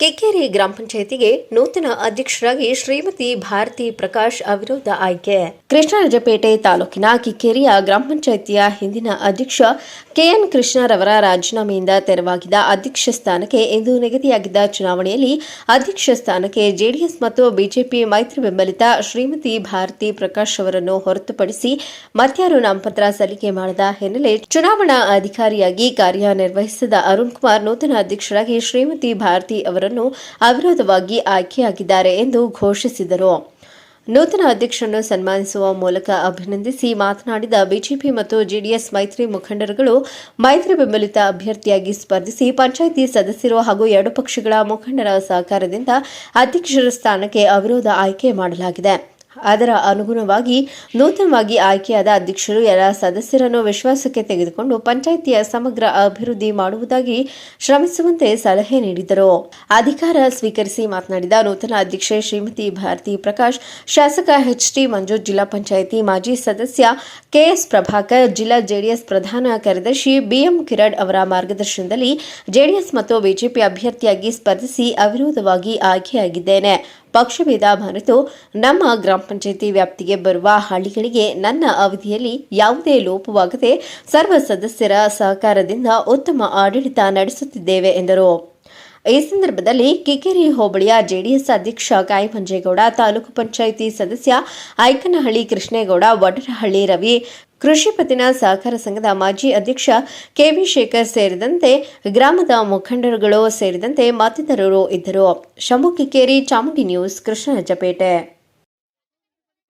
ಕೆಕೆರೆ ಗ್ರಾಮ ಪಂಚಾಯಿತಿಗೆ ನೂತನ ಅಧ್ಯಕ್ಷರಾಗಿ ಶ್ರೀಮತಿ ಭಾರತಿ ಪ್ರಕಾಶ್ ಅವಿರೋಧ ಆಯ್ಕೆ. ಕೃಷ್ಣರಾಜಪೇಟೆ ತಾಲೂಕಿನ ಕಿಕ್ಕೇರಿಯ ಗ್ರಾಮ ಪಂಚಾಯಿತಿಯ ಹಿಂದಿನ ಅಧ್ಯಕ್ಷ ಕೆಎನ್ ಕೃಷ್ಣರವರ ರಾಜೀನಾಮೆಯಿಂದ ತೆರವಾಗಿದ್ದ ಅಧ್ಯಕ್ಷ ಸ್ಥಾನಕ್ಕೆ ಇಂದು ನಿಗದಿಯಾಗಿದ್ದ ಚುನಾವಣೆಯಲ್ಲಿ ಅಧ್ಯಕ್ಷ ಸ್ಥಾನಕ್ಕೆ ಜೆಡಿಎಸ್ ಮತ್ತು ಬಿಜೆಪಿ ಮೈತ್ರಿ ಬೆಂಬಲಿತ ಶ್ರೀಮತಿ ಭಾರತಿ ಪ್ರಕಾಶ್ ಅವರನ್ನು ಹೊರತುಪಡಿಸಿ ಮತ್ಯಾರು ನಾಮಪತ್ರ ಸಲ್ಲಿಕೆ ಮಾಡಿದ ಹಿನ್ನೆಲೆ ಚುನಾವಣಾ ಅಧಿಕಾರಿಯಾಗಿ ಕಾರ್ಯನಿರ್ವಹಿಸಿದ ಅರುಣ್ ಕುಮಾರ್ ನೂತನ ಅಧ್ಯಕ್ಷರಾಗಿ ಶ್ರೀಮತಿ ಭಾರತಿ ಅವರನ್ನು ಅವಿರೋಧವಾಗಿ ಆಯ್ಕೆಯಾಗಿದ್ದಾರೆ ಎಂದು ಘೋಷಿಸಿದರು. ನೂತನ ಅಧ್ಯಕ್ಷರನ್ನು ಸನ್ಮಾನಿಸುವ ಮೂಲಕ ಅಭಿನಂದಿಸಿ ಮಾತನಾಡಿದ ಬಿಜೆಪಿ ಮತ್ತು ಜೆಡಿಎಸ್ ಮೈತ್ರಿ ಮುಖಂಡರುಗಳು ಮೈತ್ರಿ ಬೆಂಬಲಿತ ಅಭ್ಯರ್ಥಿಯಾಗಿ ಸ್ಪರ್ಧಿಸಿ ಪಂಚಾಯಿತಿ ಸದಸ್ಯರು ಹಾಗೂ ಎರಡು ಪಕ್ಷಗಳ ಮುಖಂಡರ ಸಹಕಾರದಿಂದ ಅಧ್ಯಕ್ಷರ ಸ್ಥಾನಕ್ಕೆ ಅವಿರೋಧ ಆಯ್ಕೆ ಮಾಡಲಾಗಿದೆ. ಅದರ ಅನುಗುಣವಾಗಿ ನೂತನವಾಗಿ ಆಯ್ಕೆಯಾದ ಅಧ್ಯಕ್ಷರು ಎಲ್ಲ ಸದಸ್ಯರನ್ನು ವಿಶ್ವಾಸಕ್ಕೆ ತೆಗೆದುಕೊಂಡು ಪಂಚಾಯಿತಿಯ ಸಮಗ್ರ ಅಭಿವೃದ್ಧಿ ಮಾಡುವುದಾಗಿ ಶ್ರಮಿಸುವಂತೆ ಸಲಹೆ ನೀಡಿದರು. ಅಧಿಕಾರ ಸ್ವೀಕರಿಸಿ ಮಾತನಾಡಿದ ನೂತನ ಅಧ್ಯಕ್ಷೆ ಶ್ರೀಮತಿ ಭಾರತಿ ಪ್ರಕಾಶ್, ಶಾಸಕ ಎಚ್ ಟಿ ಮಂಜೂರ್ ಜಿಲ್ಲಾ ಪಂಚಾಯಿತಿ ಮಾಜಿ ಸದಸ್ಯ ಕೆಎಸ್ ಪ್ರಭಾಕರ್, ಜಿಲ್ಲಾ ಜೆಡಿಎಸ್ ಪ್ರಧಾನ ಕಾರ್ಯದರ್ಶಿ ಬಿಎಂ ಕಿರಣ್ ಅವರ ಮಾರ್ಗದರ್ಶನದಲ್ಲಿ ಜೆಡಿಎಸ್ ಮತ್ತು ಬಿಜೆಪಿ ಅಭ್ಯರ್ಥಿಯಾಗಿ ಸ್ಪರ್ಧಿಸಿ ಅವಿರೋಧವಾಗಿ ಆಯ್ಕೆಯಾಗಿದ್ದೇನೆ. ಪಕ್ಷಭೇದ ಮರೆತು ನಮ್ಮ ಗ್ರಾಮ ಪಂಚಾಯಿತಿ ವ್ಯಾಪ್ತಿಗೆ ಬರುವ ಹಳ್ಳಿಗಳಿಗೆ ನನ್ನ ಅವಧಿಯಲ್ಲಿ ಯಾವುದೇ ಲೋಪವಾಗದೆ ಸರ್ವ ಸದಸ್ಯರ ಸಹಕಾರದಿಂದ ಉತ್ತಮ ಆಡಳಿತ ನಡೆಸುತ್ತಿದ್ದೇವೆ ಎಂದರು. ಈ ಸಂದರ್ಭದಲ್ಲಿ ಕಿಕ್ಕೇರಿ ಹೋಬಳಿಯ ಜೆಡಿಎಸ್ ಅಧ್ಯಕ್ಷ ಕಾಯಿಮಂಜೇಗೌಡ ತಾಲೂಕು ಪಂಚಾಯಿತಿ ಸದಸ್ಯ ಐಕನಹಳ್ಳಿ ಕೃಷ್ಣೇಗೌಡ ವಡರಹಳ್ಳಿ ರವಿ ಕೃಷಿ ಪತ್ತಿನ ಸಹಕಾರ ಸಂಘದ ಮಾಜಿ ಅಧ್ಯಕ್ಷ ಕೆವಿ ಶೇಖರ್ ಸೇರಿದಂತೆ ಗ್ರಾಮದ ಮುಖಂಡರುಗಳು ಸೇರಿದಂತೆ ಮತ್ತಿತರರು ಇದ್ದರು. ಶಂಭು ಕಿಕ್ಕೇರಿ, ಚಾಮುಂಡಿ ನ್ಯೂಸ್, ಕೃಷ್ಣರಾಜಪೇಟೆ.